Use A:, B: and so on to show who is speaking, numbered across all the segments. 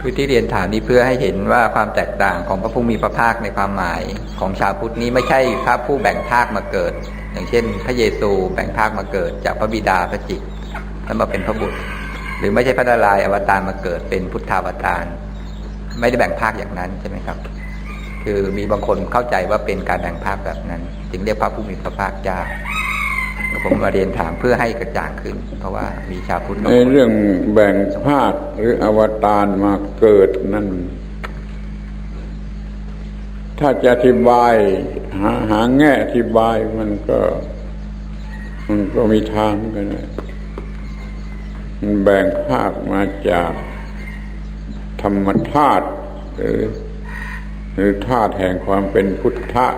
A: คือที่เรียนถามนี้เพื่อให้เห็นว่าความแตกต่างของพระผู้มีพระภาคในความหมายของชาวพุทธนี้ไม่ใช่พระผู้แบ่งภาคมาเกิด อย่างเช่น พระเยซูแบ่งภาคมาเกิด จากพระบิดาพระจิตแล้วมาเป็นพระบุตร หรือไม่ใช่พระนารายณ์อวตารมาเกิดเป็นพุทธาวตารไม่ได้แบ่งภาคอย่างนั้นใช่ไหมครับ คือมีบางคนเข้าใจว่าเป็นการแบ่งภาคแบบนั้น จึงเรียกพระผู้มีพระภาคเจ้า ผมมาเรียนถามเพื่อให้กระจ่างขึ้น เพราะว่ามีชาวพุทธ
B: ในเรื่องแบ่งภาคหรืออวตารมาเกิดนั่น ถ้าจะอธิบาย หาหาแง่อธิบายมันก็ มันก็มีทางกันมันแบ่งภาคมาจากธรรมธาตุหรือหรือธาตุแห่งความเป็นพุทธะ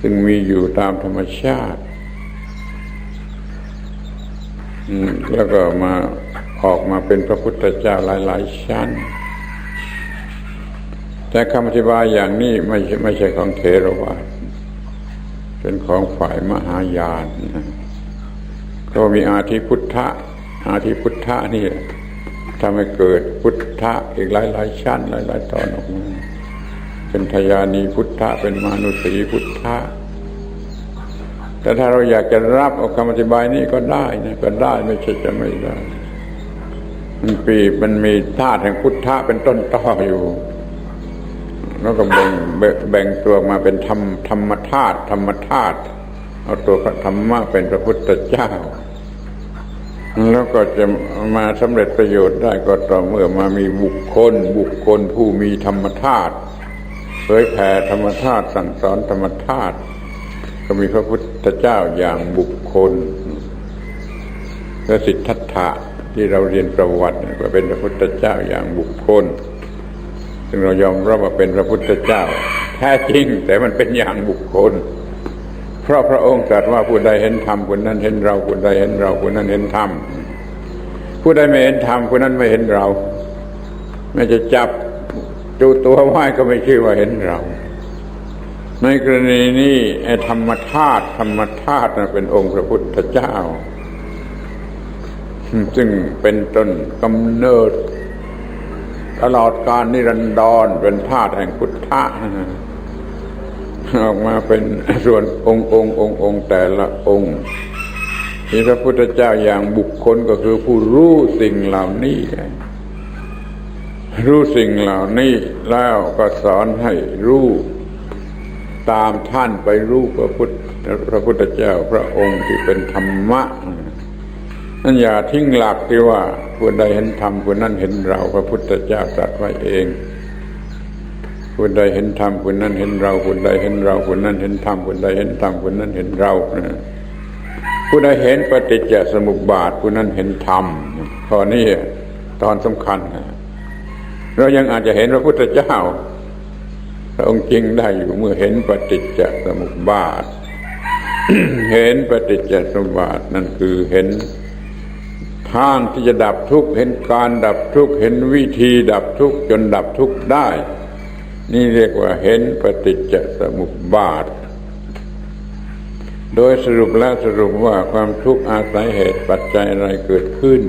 B: ซึ่งมีอยู่ตามธรรมชาติ แล้วก็มาออกมาเป็นพระพุทธเจ้าหลาย ๆ ชั้น แต่คำอธิบายอย่างนี้ไม่ใช่ไม่ใช่ของเทรวาสเป็นของฝ่ายมหายานนะก็มีอาทิพุทธะ อาทิพุทธะนี่ทำให้เกิดพุทธะอีกหลายๆชั้นหลายๆตอนออกมาเป็นทยานีพุทธะเป็นมานุสีพุทธะ แต่ถ้าเราอยากจะรับเอาคำอธิบายนี้ก็ได้นะก็ได้ไม่ใช่จะไม่ได้ มันปีมันมีธาตุแห่งพุทธะเป็นต้นต่ออยู่ แล้วก็แบ่งแบ่งแบ่งตัวมาเป็นธรรมธรรมธาตุธรรมธาตุเอาตัวพระธรรมะเป็นพระพุทธเจ้า แล้วก็จะมาสำเร็จประโยชน์ได้ก็ต่อเมื่อมามีบุคคล บุคคลผู้มีธรรมธาตุเผยแผ่ธรรมธาตุสั่งสอนธรรมธาตุ ก็มีพระพุทธเจ้าอย่างบุคคลและสิทธัตถะที่เราเรียนประวัติก็เป็นพระพุทธเจ้าอย่างบุคคล ซึ่งเรายอมรับว่าเป็นพระพุทธเจ้าแท้จริง แต่มันเป็นอย่างบุคคล เพราะพระองค์ตรัสว่าผู้ใดเห็นธรรมผู้นั้นเห็นเราผู้ใดเห็นเราผู้นั้นเห็นธรรมผู้ใดไม่เห็นธรรมผู้นั้นไม่เห็นเรา ไม่จะจับจูตัวไหว้ก็ไม่ชื่อว่าเห็นเรา ในกรณีนี้ธรรมธาตุธรรมธาตุนะเป็นองค์พระพุทธเจ้า ซึ่งเป็นต้นกำเนิด ตลอดการนิรันดรเป็นธาตุแห่งพุทธะออกมาเป็นส่วนองค์องค์องค์องค์แต่ละองค์ที่พระพุทธเจ้าอย่างบุคคลก็คือผู้รู้สิ่งเหล่านี้ รู้สิ่งเหล่านี้แล้วก็สอนให้รู้ ตามท่านไปรู้พระพุทธพระพุทธเจ้าพระองค์ที่เป็นธรรมะนั่นอย่าทิ้งหลักที่ว่าผู้ใดเห็นธรรมผู้นั้นเห็นเรา พระพุทธเจ้าตรัสไว้เองผู้ใดเห็นธรรมผู้นั้นเห็นเราผู้ใดเห็นเราผู้นั้นเห็นธรรมผู้ใดเห็นธรรมผู้นั้นเห็นเรานะผู้ใดเห็นปฏิจจสมุปบาทผู้นั้นเห็นธรรมข้อนี้ตอนสำคัญเรายังอาจจะเห็นพระพุทธเจ้า พระองค์จริงได้อยู่เมื่อเห็นปฏิจจสมุปบาท เห็นปฏิจจสมุปบาทนั่นคือเห็นทางที่จะดับทุกข์เห็นการดับทุกข์เห็นวิธีดับทุกข์จนดับทุกข์ได้ นี่เรียกว่าเห็นปฏิจจสมุปบาท โดยสรุปแล้วสรุปว่าความทุกข์อาศัยเหตุปัจจัยอะไรเกิดขึ้น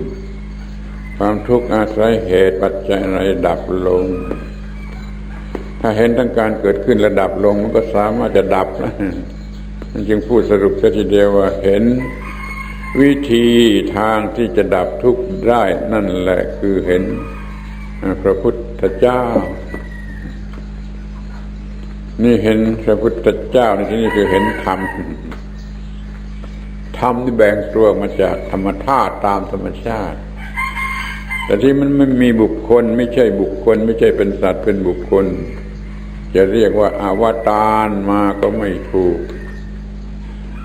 B: ความทุกข์อาศัยเหตุปัจจัยอะไรดับลง ถ้าเห็นทั้งการเกิดขึ้นและดับลง มันก็สามารถจะดับนะมันจึงพูดสรุปสัทีเดียวว่าเห็นวิธีทางที่จะดับทุกข์ได้นั่นแหละคือเห็นพระพุทธเจ้า นี่เห็นพระพุทธเจ้าในที่นี้คือเห็นธรรมธรรมที่แบ่งตัวมาจากธรรมธาตุตามธรรมชาติ แต่ที่มันไม่มีบุคคล ไม่ใช่บุคคล ไม่ใช่เป็นสัตว์เป็นบุคคล จะเรียกว่าอาวตารมาก็ไม่ถูก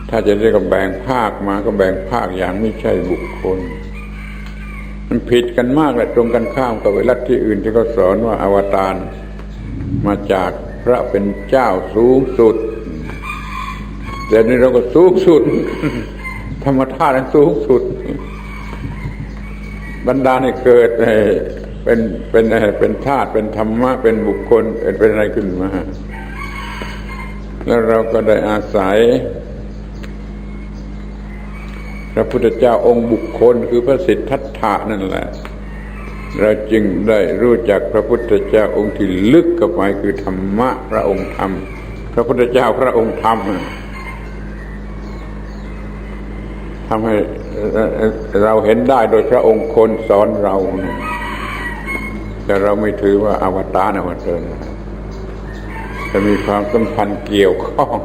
B: ถ้าจะเรียกว่าแบ่งภาคมาก็แบ่งภาคอย่างไม่ใช่บุคคล มันผิดกันมากเลยตรงกันข้ามกับเวลัทที่อื่นที่เขาสอนว่าอาวตารมาจากพระเป็นเจ้าสูงสุด แต่นี้เราก็สูงสุด ธรรมธาตุสูงสุด บรรดาให้เกิด เป็นเป็นอะไรเป็นธาตุเป็นธรรมะ เป็นบุคคลเป็นอะไรขึ้นมา แล้วเราก็ได้อาศัย พระพุทธเจ้าองค์บุคคลคือพระสิทธัตถะนั่นแหละ เราจึงได้รู้จักพระพุทธเจ้าองค์ที่ลึกเข้าไปคือธรรมะพระองค์ธรรม พระพุทธเจ้าพระองค์ธรรมทำให้เราเห็นได้โดยพระองค์คนสอนเรา แต่เราไม่ถือว่าอวตารอวตารจะมีความสัมพันธ์เกี่ยวข้อง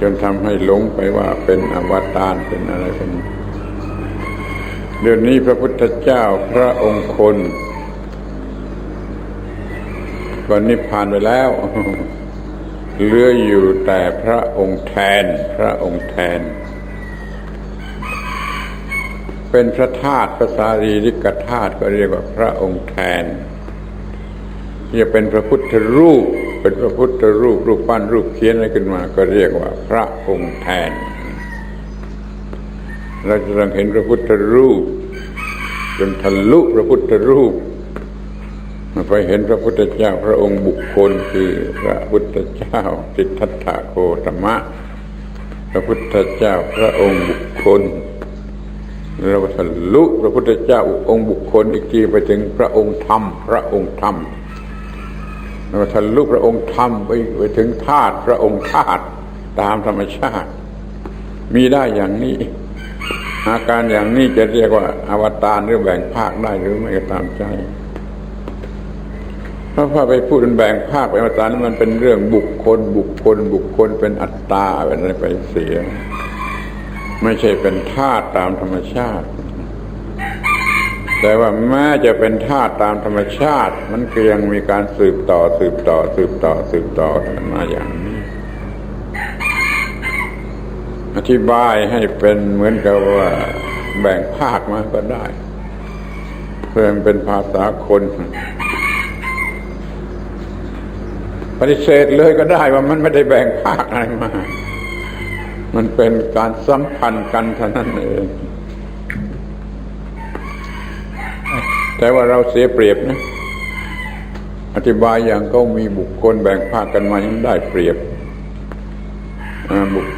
B: จนทำให้หลงไปว่าเป็นอวตารเป็นอะไรเป็นเดี๋ยวนี้พระพุทธเจ้าพระองค์คนก่อนนิพพานไปแล้วเหลืออยู่แต่พระองค์แทน พระองค์แทน เป็นพระธาตุภาษารีริกธาตุก็เรียกว่าพระองค์แทนจะเป็นพระพุทธรูป เป็นพระพุทธรูปรูปปั้นรูปเขียนอะไรขึ้นมา ก็เรียกว่าพระองค์แทน เราจะต้องเห็นพระพุทธรูปจนทะลุพระพุทธรูปไปเห็นพระพุทธเจ้าพระองค์บุคคลคือพระพุทธเจ้าสิทธัตถะโคตมะ พระพุทธเจ้าพระองค์บุคคล เราทะลุพระพุทธเจ้าองค์บุคคลอีกทีไปถึงพระองค์ธรรม พระองค์ธรรมเราทะลุพระองค์ธรรมไปไปถึงธาตุพระองค์ธาตุตามธรรมชาติ มีได้อย่างนี้ อาการอย่างนี้จะเรียกว่าอวตารหรือแบ่งภาคได้หรือไม่ก็ตามใจเพราะว่าไปพูดเป็นแบ่งภาคเป็นอวตารนั้นมันเป็นเรื่องบุคคล บุคคล บุคคลเป็นอัตตาเป็นอะไรไปเสีย ไม่ใช่เป็นธาตุตามธรรมชาติ แต่ว่าแม้จะเป็นธาตุตามธรรมชาติ มันก็ยังมีการสืบต่อสืบต่อ สืบต่อ สืบต่อกันมาอย่างนี้ อธิบายให้เป็นเหมือนกับว่าแบ่งภาคมาก็ได้ เพื่อนเป็นภาษาคนปฏิเสธเลยก็ได้ว่ามันไม่ได้แบ่งภาคอะไรมา มันเป็นการสัมพันธ์กันเท่านั้นเอง แต่ว่าเราเสียเปรียบนะ อธิบายอย่างก็มีบุคคลแบ่งภาคกันมายังได้เปรียบบุค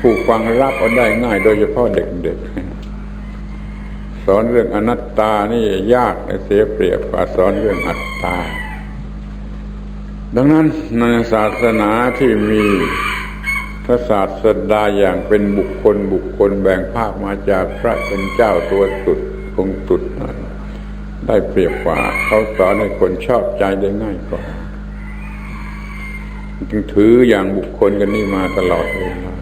B: ผู้ฟังรับเอาได้ง่ายโดยเฉพาะเด็กๆ สอนเรื่องอนัตตานี่ยากเสียเปรียบกว่าสอนเรื่องอัตตา ดังนั้นในศาสนาที่มี พระศาสดาอย่างเป็นบุคคลบุคคลแบ่งภาคมาจากพระเป็นเจ้าตัวสุดองค์สุดนั้นได้เปรียบกว่าเขาสอนให้คนชอบใจได้ง่ายกว่าจึงถืออย่างบุคคลกันนี่มาตลอดเวลา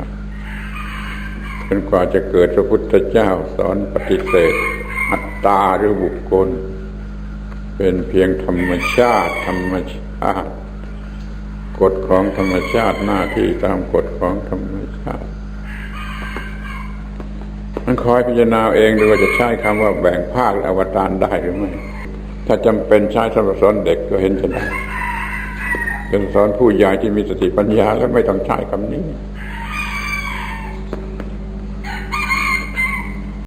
B: จนกว่าจะเกิดพระพุทธเจ้าสอนปฏิเสธ อัตตาหรือบุคคล เป็นเพียงธรรมชาติ ธรรมชาติ กฎของธรรมชาติหน้าที่ตามกฎของธรรมชาติมันคอยพิจารณาเองดูว่าจะใช้คำว่าแบ่งภาคอวตารได้หรือไม่ถ้าจำเป็นใช้สำหรับสอนเด็กก็เห็นจะได้เป็นสอนผู้ใหญ่ที่มีสติปัญญาแล้วไม่ต้องใช้คำนี้